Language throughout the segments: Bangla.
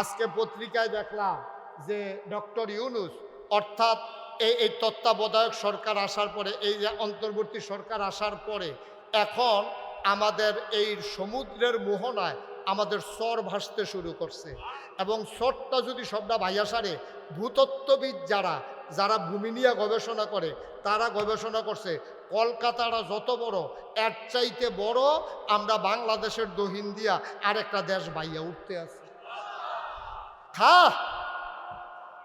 আজকে পত্রিকায় দেখলাম যে ডক্টর ইউনুস, অর্থাৎ এই এই তত্ত্বাবধায়ক সরকার আসার পরে, এই যে অন্তর্বর্তী সরকার আসার পরে, এখন আমাদের এই সমুদ্রের মোহনায় আমাদের স্বর ভাসতে শুরু করছে। এবং স্বরটা যদি সবটা ভাইয়া সারে, ভূতত্ত্ববিদ যারা যারা ভূমি নিয়ে গবেষণা করে, তারা গবেষণা করছে, কলকাতাটা যত বড়, এর চাইতে বড় আমরা বাংলাদেশের দহিন দিয়া আরেকটা দেশ বাইয়া উঠতে আছি। খা।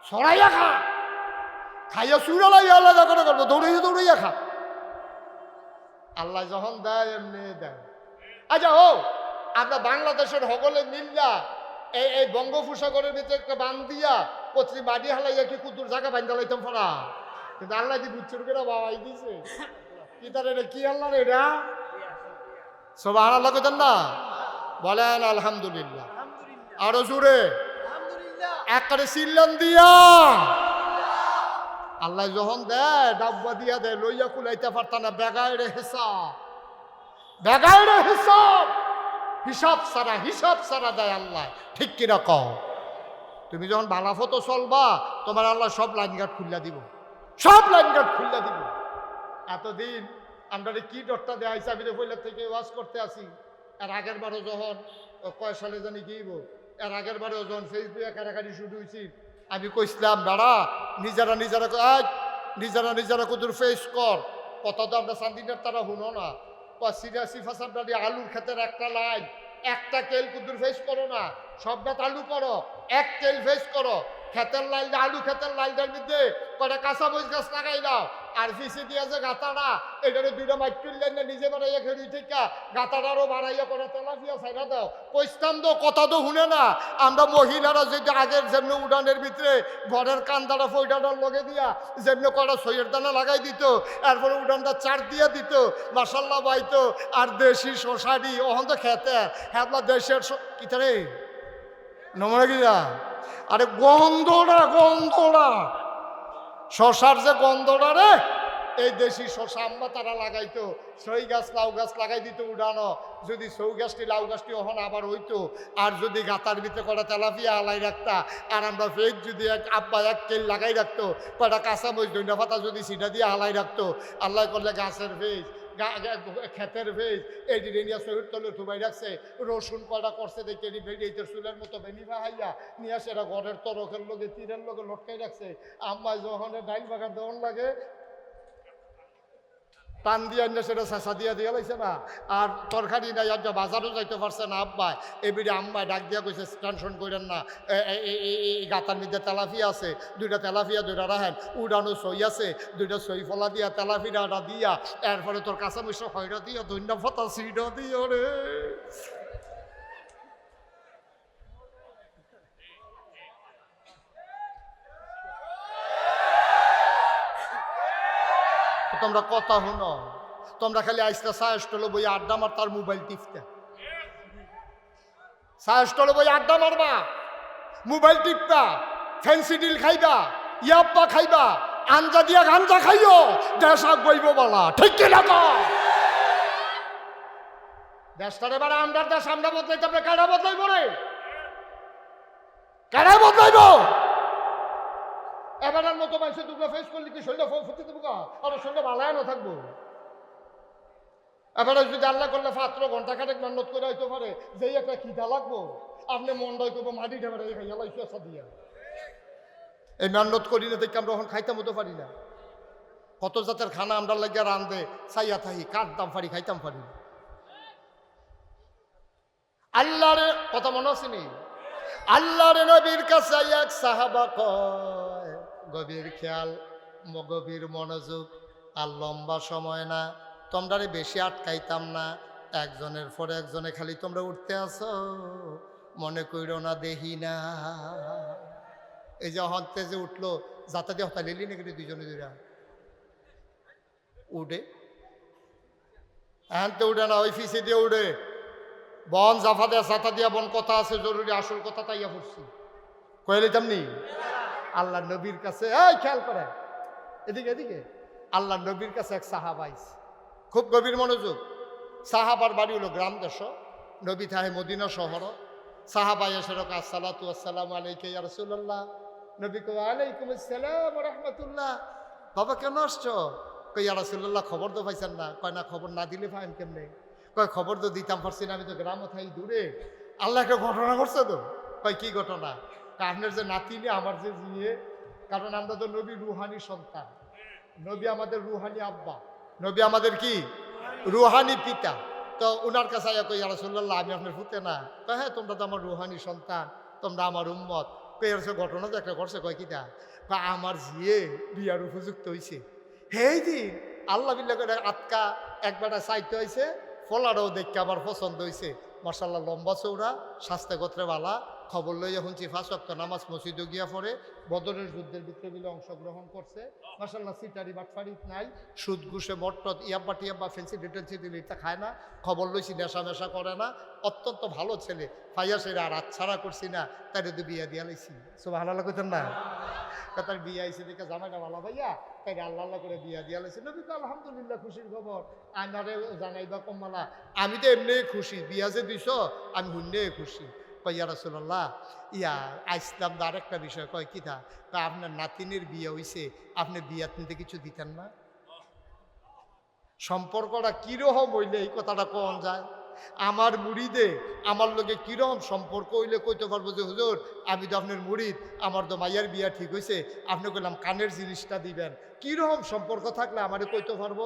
সরাইয়া খা। খাইয়া সুরালাই আলাদা করে করব, দৌড়াইয়া দৌড়াইয়া খা। আল্লাহ যখন দেয়, এমনি দেয়। আচ্ছা ও, আমরা বাংলাদেশের হগলে মিল্লা এই এই বঙ্গোপসাগরের ভিতরে একটা বান দিয়া কচি বাড়ি হালাইয়া কি কুতুর জায়গা বান্ধা লাইতাম ফরা কিন্তু আল্লাহ দি বুচ্চুর করে বাবাই দিছে? কি তার এটা, কি আল্লাহ এটা? সবাই আল্লাহ কেতেন না? বলেন, আলহামদুলিল্লাহ। আরও জুড়ে একবারে সিল্লান দিয়া। আল্লাহ যখন দেয়, ডাব্বা দিয়া দেয়, লইয়া কুলাইতে পারত না বেগায় হিসাব। বেগায় হিসাব। হিসাব সারা হিসাব সারা দেয় আল্লাহ। ঠিক কিনা কও? তুমি যখন বালাফতো চলবা, তোমার আল্লাহ সব লাইন গার্ড খুললা দিব। সব লাইন গার্ড খুললা দিব। এতদিন আমরা কি ডরটা দেয়া হয়েছে আমি পয়লা থেকে ওয়াজ করতে আসি। আর আগের বারও যখন কয় সালে জানি গিয়েব এর আগের বারেও যখন ফেসবুকে কারাকারি শুরু হয়েছি আমি কইছিলাম দাঁড়া নিজেরা নিজেরা আয়, নিজেরা নিজেরা কুদুর ফেস কর। কথা তো আমরা শান্তিনের তারা শুনো না। সিরা সিফা আলুর ক্ষেতের একটা লাইন। একটা কেল কুদুর ফেস করো না। সবটা আলু করো। এক কেল ফেস করো। ক্ষেতের লাইল আলু ক্ষেতের লাইলটার মধ্যে কটা কাঁচা মরিচ গাছ লাগাই দাও আর ফিসি দিয়ে যে গাতাটা এটারে দুইটা মাইক তুললেন না, নিজে বাড়াইয়া খেলি, ঠিকা গাতাটারও বাড়াইয়া করে তেলাপিয়া সাইডা দাও। কইস্তাম তো, কথা তো শুনে না। আমরা মহিলারা যেটা আগের যেমনি উড়ানের ভিতরে ঘরের কান্দাটা ফইটাটার লগে দিয়া যেমনি কটা সইয়ের দানা লাগাই দিত, এরপরে উড়ানটা চার দিয়া দিত মাসাল্লাহ বাইতো আর দেশি শশারি ওখান তো খেতে। হ্যাঁ দেশের স- কিতা রে নমরা গিয়া আরে গন্ধটা গন্ধটা। শশার যে গন্ধটা রে, এই দেশি শশা আমরা তারা লাগাইতো। সই গাছ, লাউ গাছ লাগাই দিত উড়ানো। যদি সৌ গাছটি, লাউ গাছটি ওখানে আবার হইতো, আর যদি গাতার ভিতরে কটা তেলাপিয়া আলাই রাখতা, আর আমরা ফেক যদি এক আব্বা এক কেল লাগাই রাখতো কটা কাঁচা মরিচ দৈন্য পাতা যদি সিটা দিয়ে আলাই রাখতো, আল্লাহ করলে গাছের ফেজ ক্ষেতের ভেজ এই নিয়ে শহীদ তলে ধুবাই রাখছে, রসুন কয়টা করছে, দেখে এটি এইটার চুলের মতো বেনি ভাইয়া নিয়ে সেটা ঘরের তরকের লোকে তীরের লোকে লটকাই রাখছে। আম্মায় যখন ডাইল বাগান দেওয়ার লাগে টান দিয়ে আনলে সেটা চেঁচা দিয়ে দিয়ে লাইছে না। আর তরকারি নাই আর বাজারও যাইতে পারছে না, আব্বাই। এবিডি আম্মায় ডাক দিয়া কইছে, টেনশন করেন না এই গাতার মধ্যে তেলাফিয়া আছে, দুইটা তেলাফিয়া দুইটা রাহেন উড়ানো সই আছে, দুইটা সই ফলা দিয়া তেলাফিটা দিয়া, এরপরে তোর কাঁচা মিশ্র খয়রা দিয়া দৈন্য ফতা দিও রে তো তোমরা কথা শুনো। তোমরা খালি আইসটা সায়স্টলে বই আড্ডা মার তার মোবাইল টিপতে। সায়স্টলে বই আড্ডা মারবা। মোবাইল টিপবা, ফ্যান্সি ডিল খাইবা, ইয়াপ্পা খাইবা, আঞ্জা দিয়া গাঞ্জা খাইও, দেশ বইব বলা। ঠিক কি না তো? দেশটার এবার আমরার দেশ, আমরা বদলাইতে আপনি কেডা বদলাইব রে? কেডা বদলাইব? এবারের মতো মানুষের দুটো ফেস করলে কি শরীরে ফুটে দেবো আর শরীরে ভালাই না থাকব? এবারে যদি আল্লাহ করলে পাত্র ঘণ্টা খাটেক মেহনত করে হইতে পারে, যেই একটা খিদা লাগবো, আপনি মন্ডাই করব, মাটি ঢেবে খাইয়া লাইছে আসা দিয়া। এই মেহনত করি না, দেখে আমরা এখন খাইতাম হতে পারি না। কত জাতের খানা আমরা লাগিয়া রান্ধে চাইয়া থাকি কাটতাম পারি, খাইতাম পারি আল্লাহরে কথা মনে আছে নি? আল্লাহর নবীর কাছে এক সাহাবা কয় গভীর খেয়াল, গভীর মনোযোগ আর লম্বা সময় না। তোমরা বেশি আটকাইতাম না। একজনের পরে একজনে খালি তোমরা উঠতে আসো মনে কইরো না দেহি না। এই যে হতে যে উঠল, যাতে দিয়ে হতা লিলি নাকি দুজনে দুইরা? উঠে। তো উঠে না, ওই ফিসে দিয়ে উঠে। বন জাফা দেয়া সাথা দিয়া বন কথা আছে, জরুরি আসল কথা তাইয়া পড়ছি। কয়ে লইতাম নি? আল্লাহ নবীর কাছে, এই, খেয়াল করে এদিকে এদিকে। আল্লাহ নবীর কাছে এক সাহাবাইস খুব গভীর মনোযোগ। সাহাবার বাড়ি হলো গ্রাম দেশ। নবী থাহে মদিনা শহর। সাহাবাই এসে রক আসসালাতু আসসালামু আলাইকা, ইয়া রাসূলুল্লাহ। নবী কো আলাইকুম আসসালাম ওয়া রাহমাতুল্লাহ। বাবা, কেন আসছো? কই ইয়া রাসূলুল্লাহ, খবর তো পাইছেন না। কয়, না, খবর না দিলে পাইন কেমনে? কয়, খবর তো দিতাম পারছি না, আমি তো গ্রামও থাই দূরে। আল্লাহ একটা ঘটনা করছে তো? কয়, কি ঘটনা? আপনার যে নাতিনি আমার যে বিয়ে কারণ আমরা তো নবী রুহানি সন্তান। নবী আমাদের রুহানি আব্বা। নবী আমাদের কি? রুহানি পিতা। তো ওনার কাছে আয়া কই আমি আপনার ফুতে না। কয় হ্যাঁ তোমরা তো আমার রুহানি সন্তান, তোমরা আমার উম্মত। সে ঘটনা তো একটা করছে কয়, কিটা? কয়, আমার জিয়ে বিয়ার উপযুক্ত হইছে। হেই দিন আল্লাহ বিল্লাহ করে আটকা একবারটা চাইতে হয়েছে ফলারও দেখতে আমার পছন্দ হয়েছে মার্শাল্লাহ লম্বা চৌড়া স্বাস্থ্য গোত্রে বালা। খবর লইয়া শুনছি ফাঁসক্ত নামাজ মসজিদে গিয়া পরে বদরের যুদ্ধের ভিতরে অংশগ্রহণ করছে। মার্শাল্লাহ সিটারি বাটফারি নাই, সুদ, ঘুষে মটট ইয়াব্বা টিয়াব্বা ফেন্সি ডিটেলসি দিলিটা খায় না, খবর লইছি, নেশা মেশা করে না, অত্যন্ত ভালো ছেলে ফাইয়া সেরা আর আচ্ছাড়া করছি না তাই তো বিয়া দিয়া লাইছি। সব ভালো কইতেন না তার বিয়ে আইসে দেখে জামাইটা ভালো, ভাইয়া তাই আল্লাহ আল্লাহ করে বিয়া দিয়া লাইছে। নবী তো আলহামদুলিল্লাহ, খুশির খবর। আনারে জানাইবা কমালা আমি তো এমনি খুশি, বিয়া যে দিছ, আমি হুন্নে খুশি। কয় ইয়া রাসূলুল্লাহ, ইয়া আইসলাম তো আরেকটা বিষয় কয়, কি তা আপনার নাতিনের বিয়ে হইছে, আপনি বিয়াত নিতে কিছু দিতেন না? সম্পর্কটা কীরকম হইলে এই কথাটা কম যায়? আমার মুড়িদে আমার লোকে কীরকম সম্পর্ক হইলে কইতে পারব যে, হুজুর, আমি তো আপনার মুড়িদ, আমার তো মাইয়ার বিয়া ঠিক হয়েছে আপনি কইলাম কানের জিনিসটা দিবেন। কীরকম সম্পর্ক থাকলে আমারে কইতে পারব?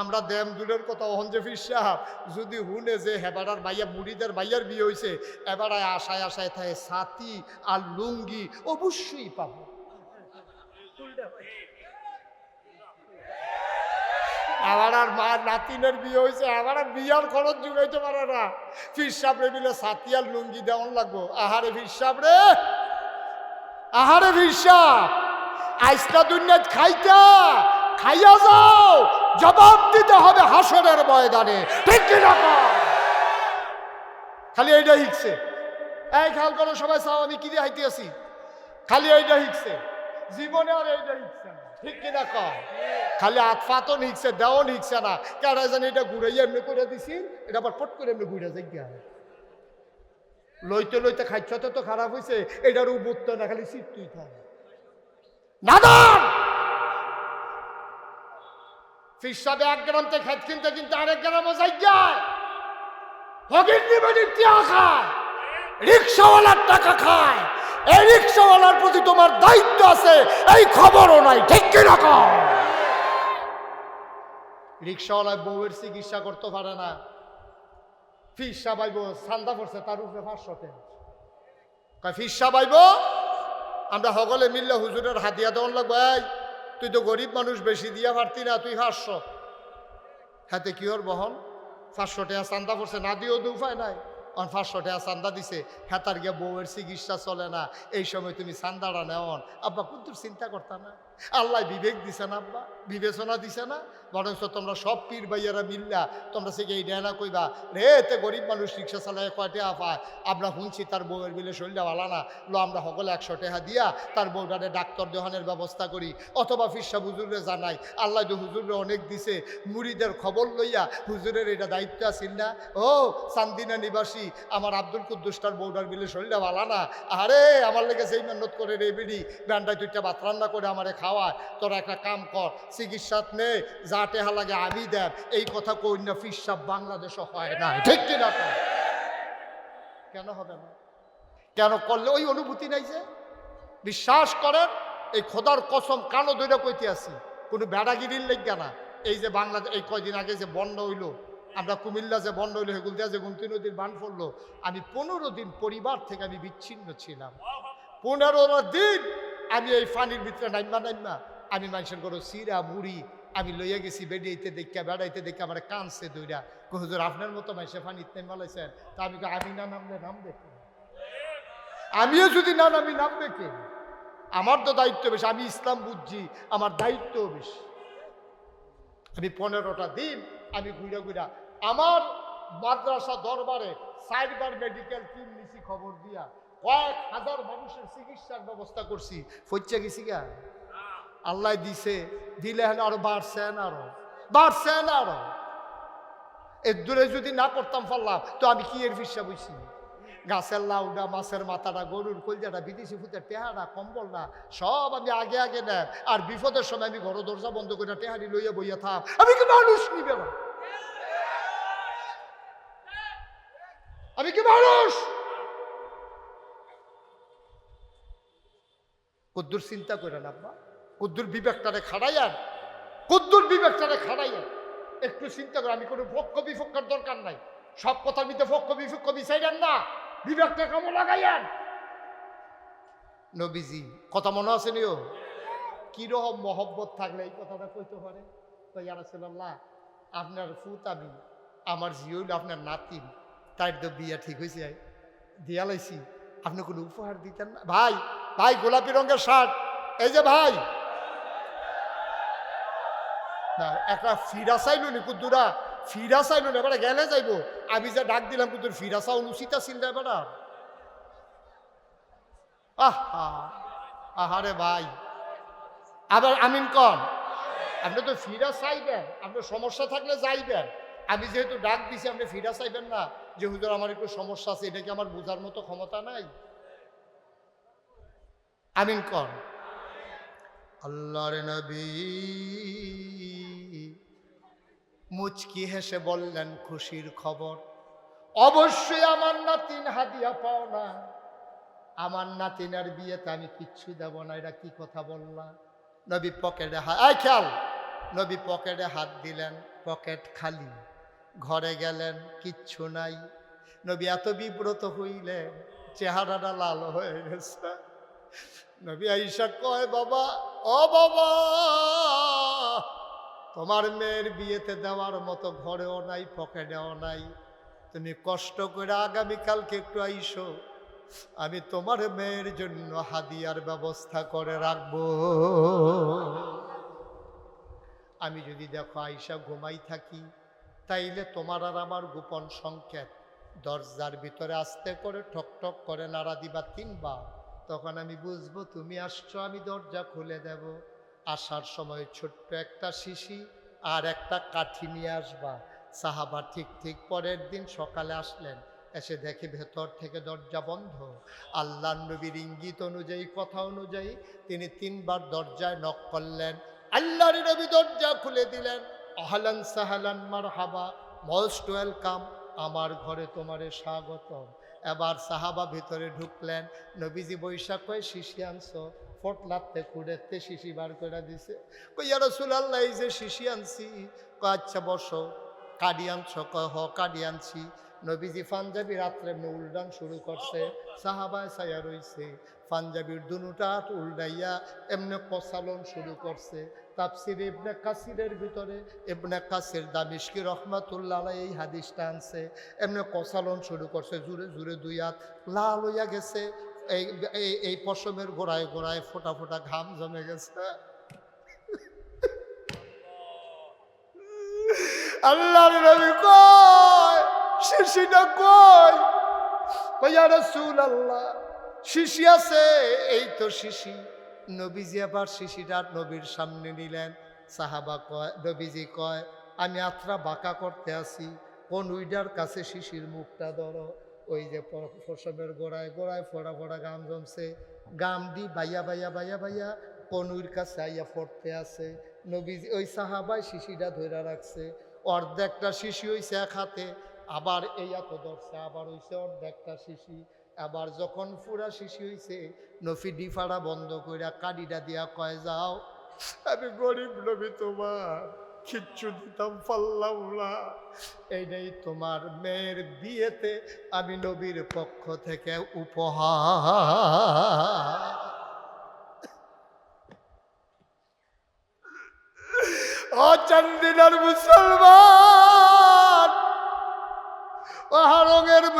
আমরা দেম দূরের কথা অহঞ্জেফির সাহাব যদি হুনে যে হেবাড়ার মাইয়া মুড়িদের মাইয়ার বিয়ে হয়েছে এবার আশায় আশায় থাকে সাথী আর লুঙ্গি অবশ্যই পাবো। আমার আর মা নাতিনের বিয়ে হয়েছে, আমার আর বিয়ার খরচ জুগাইতে পারে না। ফির সাবরে মিলে সাতিয়াল লুঙ্গি দেওয়ান লাগবো। আহারে ফির সাবরে আহারে ফির সাপ আইসটা দুনিয়াত খাইতা, খাইয়া যাও, জবাব দিতে হবে হাসরের ময়দানে। ঠিক কি খালি এইটা হিকছে এই খেয়াল করো সবাই, চাও আমি কি দিয়ে হাইতে আছি? খালি এইটা হিকছে জীবনে আর এইটা হিকছে ঠিক কিনা কও খালি হাত ফাতও নিচ্ছে দেওয়া নিচ্ছে না। কেডা জানি এটা ঘুরাইয়া এমনি করে দিছি, এটা আবার পট করে এমনি ঘুরে যাই গিয়া লইতে লইতে খাইছতে তো খারাপ হয়েছে এটার উবুত্ত না খালি সিট তুই থাক নাদন! ফিসাবে এক গ্রাম থেকে খেত কিনতে কিনতে আরেক গ্রামও যাই যায় ফকির নিবেদির টিয়া খায়, রিক্সাওয়ালার টাকা খায় এই রিক্সাওয়ালার প্রতি তোমার দায়িত্ব আছে, এই খবরও নাই, ঠিক কীরকম রিক্সাওয়ালায় বউয়ের চিকিৎসা করতে পারে না। ফিসা বাইব সান্দা পড়ছে, তার উপরে পাঁচশো টাকা। কয়, ফিসা বাইব আমরা সকলে মিললে হুজুরের হাতিয়া দেওয়ান লাগবো, এই, তুই তো গরিব মানুষ, বেশি দিয়া পারতি না, তুই পাঁচশো। হাতে কি ওর বহন? পাঁচশো টাকা চান্দা পড়ছে, না দিয়েও তো উপায় নাই। অন পাঁচশো টাকা চান্দা দিছে, হেতার গিয়ে বউয়ের চিকিৎসা চলে না, এই সময় তুমি চান্দাটা নেওয়ান আব্বা, কুদ্দুর চিন্তা করতাম না। আল্লাহ বিবেক দিছে না আব্বা, বিবেচনা দিছে না। বরঞ্চ তোমরা সব পীর ভাইয়ারা মিললা, তোমরা সে এই ডেনা কইবা, রে এতে গরিব মানুষ রিক্সা চালায় কয়টা পায় আমরা শুনছি তার বউয়ের বিলে শরীরটা ভালো না। লো, আমরা সকলে একশো টাকা দিয়া তার বউটারে ডাক্তার দেহানের ব্যবস্থা করি। অথবা ফিরসা হুজুরে জানাই, আল্লাহ যে হুজুরে অনেক দিছে মুড়িদের খবর লইয়া হুজুরের এটা দায়িত্ব আছিল না? ও, চান্দিনা নিবাসী, আমার আব্দুল কুদ্দুসটার বউটার বিলে শরীরটা ভালো না। আরে আমার লেগে সেই মেহনত করে রে বিড়ি ব্যান্ডায় দুইটা ভাত রান্না করে আমারে খাওয়ায়, তোরা একটা কাম কর, চিকিৎসাত নে যা টেহা লাগে আমি দেব এই কথা কই না, ফিরসাব বাংলাদেশও হয় না ঠিক কিনা কেন হবে না? কেন করলে? ওই অনুভূতি নাই যে? বিশ্বাস করেন, এই খোদার কসম কানো দইটা কইতে আছি, কোনো বেড়াগিরির লেগা না। এই যে বাংলাদেশ এই কয়দিন আগে যে বন্ধ হইল, আমরা কুমিল্লা যে বন্ধ হইল হেগুল দিয়া যে গুমতি নদীর বান পড়ল আমি পনেরো দিন পরিবার থেকে আমি বিচ্ছিন্ন ছিলাম। পনেরো দিন আমি এই পানির ভিতরে নাইমা নাইমা। আমি মানুষের করো সিরা মুড়ি, আমি লইয়া গেছি বেড়াইতে দেখা বেড়াইতে দেখে আমার কানছে দইরা। হুজুর, আপনার মতো মানুষের পানিতে নামালাইছেন তা আমি আমি না নামলে নাম দেখি আমিও যদি না নামি নাম কে? আমার তো দায়িত্ব বেশি, আমি ইসলাম বুঝছি, আমার দায়িত্ব বেশি। আমি পনেরোটা দিন আমি ঘুরে ঘুরা আমার মাদ্রাসা দরবারে সাইডবার মেডিকেল টিম নিছি খবর দিয়া। কয়েক হাজার মানুষের চিকিৎসার ব্যবস্থা করছি। ফইচা গেছি গা। আল্লাহ দিছে, দিলে হেন আরও বাড়ছেন আরও। বাড়ছেন আরও। এর দূরে যদি না করতাম পারলাম তো আমি কি এর ফিসা বইছি? গাছের লাউডা, মাছের মাথাটা, গরুর কলজাটা, বিদেশি ফুতের টেহারা কম্বল না, সব আমি আগে আগে নেন। আর বিপদের সময় আমি ঘর দরজা বন্ধ করে টেহারি লইয়া বইয়া থাম। আমি কি মানুষ নিবে না? আমি কি মানুষ? কুদ্দুর চিন্তা করেন, আব্বা। কুদ্দুর বিবেকটারে খাড়াইয়ান। কুদ্দুর বিবেকটারে খাড়াইয়ান। একটু চিন্তা করে আমি কোনো পক্ষ বিপক্ষের দরকার নাই। সব কথার মধ্যে পক্ষ বিপক্ষ বিচাইলেন না। বিবেকটা কেমন লাগাইয়ান। নবীজি, কথা মনে আছে নিও? কীরকম মহব্বত থাকলে এই কথাটা কইতে পারে? তো ইয়ারাসুল্লাহ আপনার ফুত আমি, আমার জিওল আপনার নাতিন তার তো বিয়া ঠিক হয়েছে দিয়া লাইছি। আপনি কোনো উপহার দিতেন না? ভাই ভাই, গোলাপি রঙের শার্ট। এই যে ভাই। একটা ফিরা চাইলো কুদ্দুরা। ফিরা চাইলো না, এবারে গেলে যাইবো। আমি যে ডাক দিলাম কুদ্দুর, ফিরা চাউল উচিত আছিল এবার? আহা, আহারে ভাই। আবার আমিন কন। আপনি তো ফিরা চাইবেন, আপনার সমস্যা থাকলে যাইবেন। আমি যেহেতু ডাক দিছি, আপনি ফিরা চাইবেন না। যে হুজুর, আমার একটু সমস্যা আছে, এটা কি আমার বোঝার মতো ক্ষমতা নাই? আমিন কন। আল্লাহর নবী মুচকি হেসে বললেন, খুশির খবর। অবশ্যই আমার নাতিন হাদিয়া পাও না। আমার নাতিনের বিয়েতে আমি কিচ্ছু দেব না। এটা কি কথা বললাম নবী পকেটে হাত আয় খেয়াল। নবী পকেটে হাত দিলেন, পকেট খালি। ঘরে গেলেন, কিচ্ছু নাই। নবী এত বিব্রত হইলেন, চেহারাটা লাল হয়ে গেছে। নবী আইসা কয়, বাবা, ও বাবা, তোমার মেয়ের বিয়েতে দেওয়ার মতো ঘরেও নাই, পকেটেও নাই। তুমি কষ্ট করে আগামীকালকে একটু আইসো। আমি তোমার মেয়ের জন্য হাদিয়ার ব্যবস্থা করে রাখব। আমি যদি দেখো আইসা ঘুমাই থাকি, তাইলে তোমার আর আমার গোপন সংকেত। দরজার ভিতরে আস্তে করে ঠক ঠক করে নাড়া দিবা তিনবার। তখন আমি বুঝব, তুমি আসছো, আমি দরজা খুলে দেব। আসার সময় ছোট্ট একটা শিশি আর একটা কাঠি নিয়ে আসবা। সাহাবা ঠিক ঠিক পরের দিন সকালে আসলেন। এসে দেখে ভেতর থেকে দরজা বন্ধ। আল্লাহ নবীর ইঙ্গিত অনুযায়ী, কথা অনুযায়ী তিনি তিনবার দরজায় নক করলেন। আল্লাহর নবী দরজা খুলে দিলেন। আহলান সাহালান মার হাবা মোস্ট ওয়েলকাম। আমার ঘরে তোমারে স্বাগতম। এবার সাহাবা ভিতরে ঢুকলেন। নবীজি বৈশাখ কয়ে শিশি আনছো ফটলাতে কুড়েতে শিশি বার করে দিছে। কইয়া রসুল আল্লাহ যে শিশি আনছি আচ্ছা বসো কাডি আনছ কয় হ কাডি আনছি। নবীজি পাঞ্জাবি রাত্রে উল্ডান শুরু করছে, সাহাবায় ছায়া রইছে। পাঞ্জাবির দুনুটা উল্ডাইয়া এমনি প্রচালন শুরু করছে। তাপসির ইবনে কাসিরের ভিতরে, ইবনে কাসির দামিশকি রহমাতুল্লাহ এই হাদিসটা আনছে। এমনি কসালন শুরু করছে, জুড়ে জুড়ে দুই হাত লাল হইয়া গেছে। এই এই পশমের গোড়ায় গোড়ায় ফোটা ফোটা ঘাম জমে গেছে। আল্লাহ শিশিটা কই কইয়া রসুল আল্লাহ শিশি আছে? এই তো শিশি। নবীজি আবার শিশিটা নবীর সামনে নিলেন। সাহাবা কয়, নবীজি কয়, আমি আত্রা বাঁকা করতে আসি কোন উইডার কাছে শিশির মুখটা ধরো? ওই যে পশমের গোড়ায় গোড়ায় ফোড়া ফোড়া গাম জমছে। গাম দি বাইয়া বাইয়া বাইয়া বাইয়া কনুইর কাছে আইয়া পড়তে আছে। নবীজি, ওই সাহাবাই শিশিটা ধরে রাখছে। অর্ধেকটা শিশি হইছে এক হাতে। আবার এই এত আবার হইছে অর্ধেকটা শিশি। আবার যখন পুরা শিশি হইছে, নফি ডিফাড়া বন্ধ কইরা কাডিটা দিয়া কয়, যাও, আমি গরিব নবী তোমার, কিচ্ছু দিতাম না। এইটাই তোমার মেয়ের বিয়েতে আমি নবীর পক্ষ থেকে উপহার। ও চান্দিনার মুসলমান! ও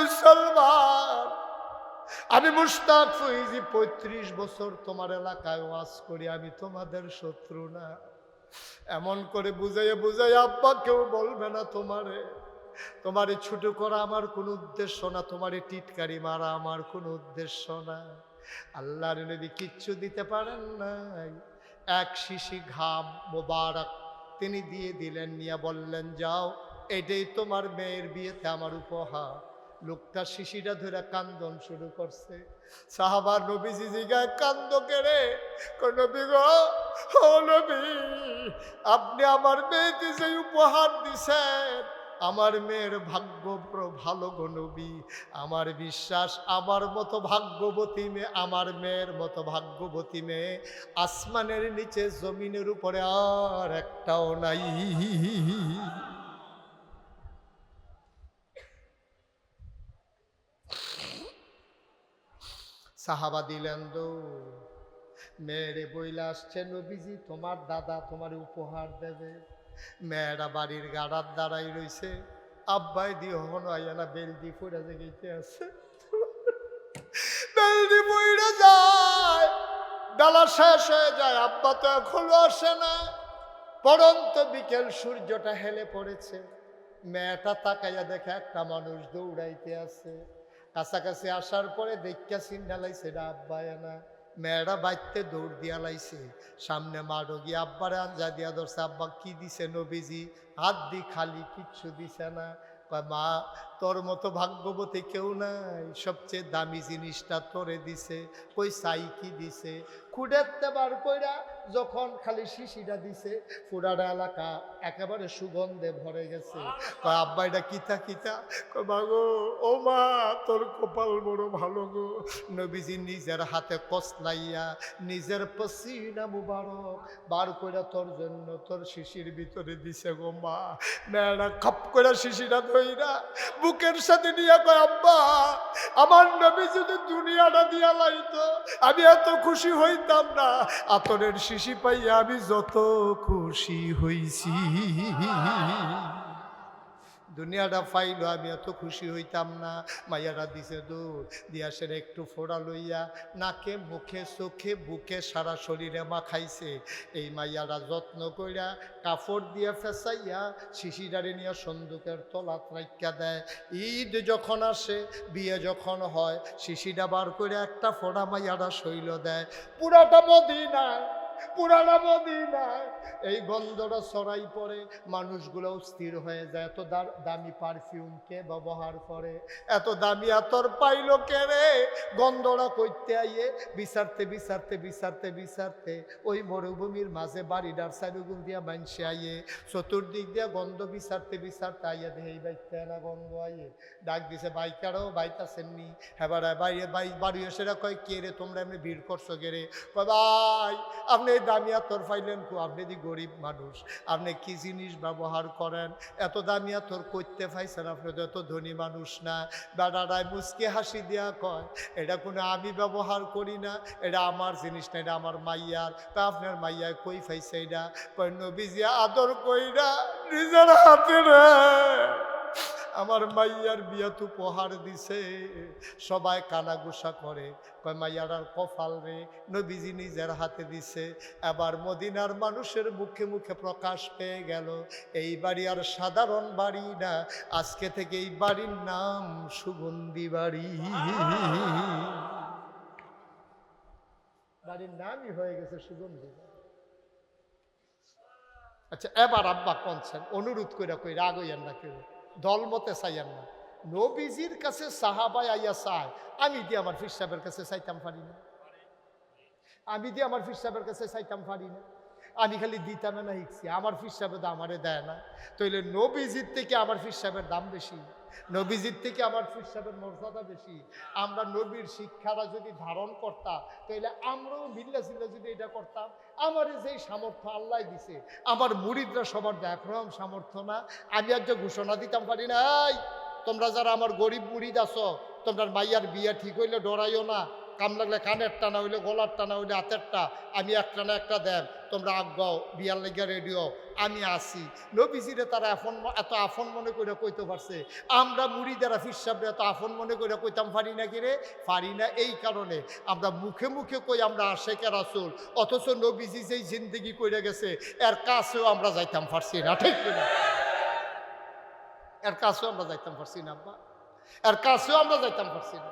মুসলমান। আমি মুস্তাক ফইজি পঁয়ত্রিশ বছর তোমার এলাকায় ওয়াজ করি, আমি তোমাদের শত্রু না। এমন করে বুঝাইয়া বুঝাইয়া, আব্বা, কেউ বলবে না তোমারে। তোমারে ছুটো করা আমার কোনো উদ্দেশ্য না, তোমারে টিটকারি মারা আমার কোনো উদ্দেশ্য না। আল্লাহর নবী কিচ্ছু দিতে পারেন নাই। এক শিশি ঘাম মোবারক তিনি দিয়ে দিলেন, নিয়ে বললেন, যাও। এটাই তোমার মেয়ের বিয়েতে আমার উপহার। লোকটা শিশিটা ধরে কান্দন শুরু করছে। সাহাবার নবীজি জিগায়, কান্দ কেড়ে নবী গো নবী, আপনি আমার মেয়েকে যে উপহার দিছেন, আমার মেয়ের ভাগ্য ভালো গো নবী। আমার বিশ্বাস, আমার মতো ভাগ্যবতী মেয়ে, আমার মেয়ের মতো ভাগ্যবতী মেয়ে আসমানের নিচে, জমিনের উপরে আর একটাও নাই। সাহাবা দিলেন, দো, মেয়েরে বইলা আসছে নবীজি, তোমার দাদা তোমার উপহার দেবে। মেয়েরা বাড়ির গাড়ার দাঁড়াই রইছে। আব্বাই দিয়ে হন আইয়ানা বেলদি ফুড়ে জেগেতে আছে বেলদি বইরে যায়, বেলা শেষ হয়ে যায়, আব্বা তো এখনও আসে না। পরন্ত বিকেল সূর্যটা হেলে পড়েছে। মেয়েটা তাকাইয়া দেখে একটা মানুষ দৌড়াইতে আছে কাছাকাছি আসার পরে দেখা চিন্তা লাইছে এটা মেয়েরা বাইতে দৌড় দিয়া লাইছে। সামনে মা রোগী আব্বারে আঞ্জা দিয়া ধরছে। আব্বা, কি দিছে নবীজি? হাত দি খালি, কিচ্ছু দিছে না। মা, তোর মতো ভাগ্যবতী কেউ নাই। সবচেয়ে দামি জিনিসটা তোরে দিছে। কই, সাই কি দিছে? খুঁড়েতে বার কইরা যখন খালি শিশিটা দিছে পুরাটা এলাকা একেবারে সুগন্ধে ভরে গেছে। আব্বা, এটা কিতা কিতা? কয়, মা ও মা, তোর কপাল বড় ভালো গো। নবীজি নিজের হাতে কসলাইয়া নিজের পসিনা মুবারক বার কইরা তোর জন্য তোর শিশির ভিতরে দিছে গো মা। মেয়েরা খাপ করে শিশিটা ধইরা বুকের সাথে নিয়ে কয়, আব্বা, আমার নবী যদি দুনিয়াটা দিয়া লাইতো, আমি এত খুশি হইতাম না। আতরের শিশি পাইয়া আমি যত খুশি হইছি। দুনিয়াটা পাইলো আমি এত খুশি হইতাম না। মাইয়ারা দিছে দূর দিয়াসের একটু ফোড়া লইয়া নাকে, মুখে, চোখে, বুকে সারা শরীরে মাখাইছে। এই মাইয়ারা যত্ন কইরা কাপড় দিয়ে ফেসাইয়া শিশিরারে নিয়ে সন্দুকের তলাত রাইকা দেয়। ঈদ যখন আসে, বিয়ে যখন হয় শিশিটা বার করে একটা ফোড়া মাইয়ারা শৈল দেয়। পুরাটা মদিনায় পুরানা মদিনায়। এই গন্ধটা ছড়াই পড়ে মানুষগুলো স্থির হয়ে যায়। এত দামি পারফিউম কে ব্যবহার করে? এত দামি আতর পাইলো কে রে? গন্ধটা কইতে আইয়ে বিচারতে বিচারতে বিচারতে বিচারতে ওই মরুভূমির মাঝে বাড়িটার সাইডগুল দিয়া মানসে আইয়ে, চতুর্দিক দিয়া গন্ধ বিচারতে বিচারতে আইয়া দেহে বাইতে না গন্ধ আইয়ে। ডাক দিছে বাইকারও বাইতাছেননি হ্যাঁ বাইরে বাড়ি এসে কয়, কে রে, তোমরা এমনি ভিড় করছ কে রে? ভাই, আপনি এই দামি আতর পাইলেন কো? আপনি দি গরিব মানুষ, আপনি কি জিনিস ব্যবহার করেন? এত দামি তোর করতে পাইছেন আপনি তো এত ধনী মানুষ না। বেড়ারায় মুসকে হাসি দিয়া কয়, এটা কোনো আমি ব্যবহার করি না, এটা আমার জিনিস না, এটা আমার মাইয়ার। তা আপনার মাইয়ায় কই পাইছে এটা? কয়, নবীজি আদর কইরা নিজের হাতে রে আমার মাইয়ার বিয়া বিয়াত উপহার দিছে। সবাই কানাগুসা করে। কয়, মাইয়ার আর কফাল রে, নবীজি নিজের হাতে দিছে। এবার মদিনার মানুষের মুখে মুখে প্রকাশ পেয়ে গেল, এই বাড়ি আর সাধারণ বাড়ি না, আজকে থেকে এই বাড়ির নাম সুগন্ধি বাড়ি। বাড়ির নামই হয়ে গেছে সুগন্ধি আচ্ছা এবার আব্বা কনছেন, অনুরোধ কইরা কই, রাগ হইয়ান না কেউ। দলমতে চাইয়ান না। নবীজির কাছে সাহাবাই আইয়া চায়, আমি দিয়ে আমার ফির সাহেবের কাছে চাইতাম পারি না। আমি দিয়ে আমার ফির সাহেবের কাছে চাইতাম পারি না। আমি খালি দিতাম না শিখছি আমার ফির সাহেবের দাম আমারে দেয় না। তো নবীজির থেকে আমার ফির সাহেবের দাম বেশি। নবীজির থেকে আমার ফির মর্যাদা বেশি। আমরা নবীর শিক্ষাটা যদি ধারণ করতাম তাহলে আমরাও মিল্লা চিল্লা যদি এটা করতাম, আমার যেই সামর্থ্য আল্লাহ দিছে, আমার মুরিদরা সবার দেখরম সামর্থ্য না। আমি আর একটা ঘোষণা দিতাম, পারি না তোমরা যারা আমার গরিব মুরিদ আছো তোমরা মাইয়ার বিয়া ঠিক হইলে ডরাইও না। কাম লাগলে কানের টানা হইলে গলার টানা হইলে হাতেরটা আমি একটা না একটা দেন তোমরা আজ্ঞাও বিয়ার লেগে রেডিও আমি আসি নবীজিরে তারা এখন এত আফন মনে করে কইতে পারছে। আমরা মুড়িদারা ফিরসাবরে এত আফন মনে করে কইতাম পারি না কিরে পারি না, এই কারণে। আমরা মুখে মুখে কই আমরা আশেকে রাসুল। অথচ নবীজি যেই জিন্দগি কইরে গেছে, এর কাছেও আমরা যাইতাম পারছি না, ঠিক এর কাছেও আমরা যাইতাম পারছি না, আব্বা। এর কাছেও আমরা যাইতাম পারছি না।